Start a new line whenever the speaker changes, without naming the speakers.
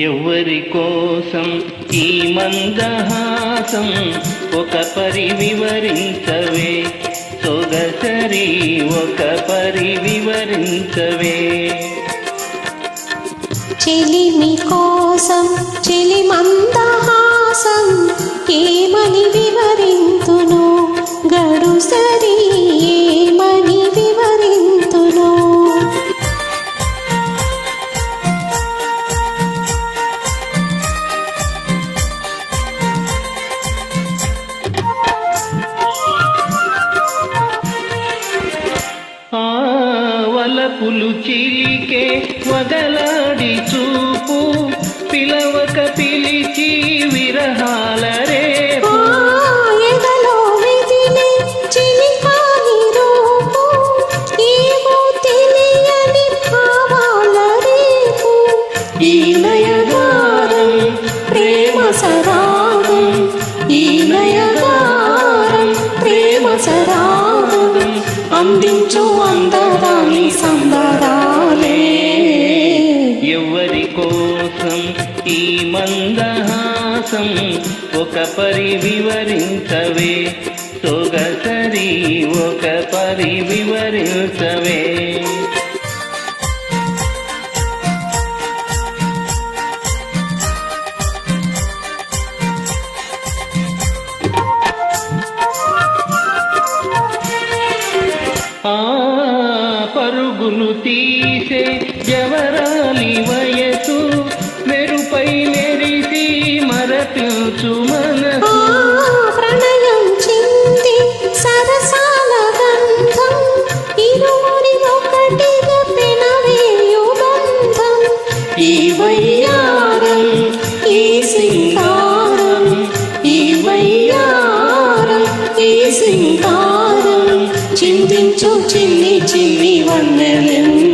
ఎవరి కోసం ఈ మందహాసం ఒక పరి వివరించవే. సొగసరి ఒక పరి వివరించవే.
చెలిమి కోసం చెలి మందహాసం ఏమని
వివరి వలపులు చిలికే వగలాడి చూపు. పిలవక పిలిచి విరహాల రేపు. ఈ నయగారం
ప్రేమ సరాగం
మందహాసం ఒక పరి వివరించవే. సొగసరి ఒక పరి వివరించవే. పరుగులు తీసే జవరాలి
ఆ
మనసు
ప్రణయం చింది సరసాల గంధం. ఇరువురి ఒకటిగా పెనవేయు బంధం
ఈ వయ్యారం
ఈ సింగారం
ఈ వయ్యారం
ఈ సింగారం. చిందించు చిన్ని చిన్ని వన్నెలెన్నో